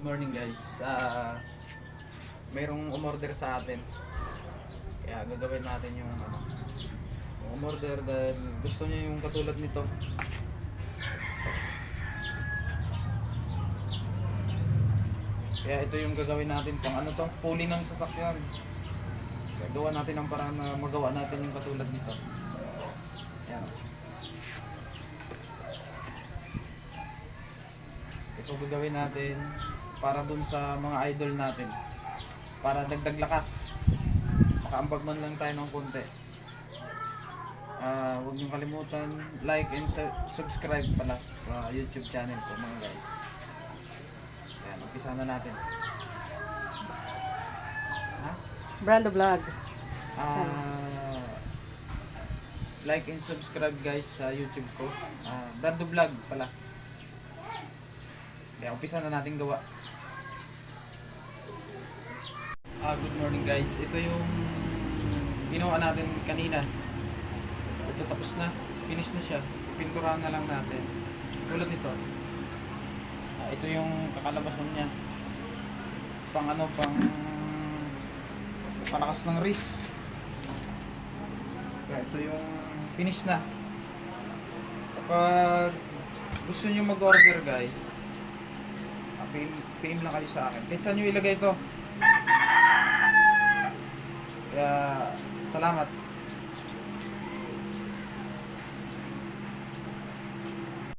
Morning guys. Ah, mayroong umorder sa atin. Kaya gagawin natin yung ano. yung Umorder dahil gusto niya yung katulad nito. Kaya ito yung gagawin natin pang ano to, puli ng sasakyan. Kaya gawa natin ang paraan na magawa natin yung katulad nito. Yan. Ito gagawin natin para dun sa mga idol natin. Para dagdag lakas. Makaambag man lang tayo ng konti. Ah, huwag niyong kalimutan like and su- subscribe pala sa YouTube channel ko mga guys. Ayan, umpisa na natin. Ha? Brando Vlog. Ah, like and subscribe guys sa YouTube ko. Ah, Brando Vlog pala. Kaya umpisa na natin gawa. Ah, good morning guys. Ito yung ginawa natin kanina. Ito tapos na. Finish na siya. Pinturahan na lang natin. Tulad nito. Ah, ito yung kakalabasan niya. Pang ano, pang palakas ng wrist. Kaya ito yung finish na. Kapag gusto nyo mag-order guys, PM, PM lang kayo sa akin. Kahit saan nyo ilagay ito. Kaya, salamat.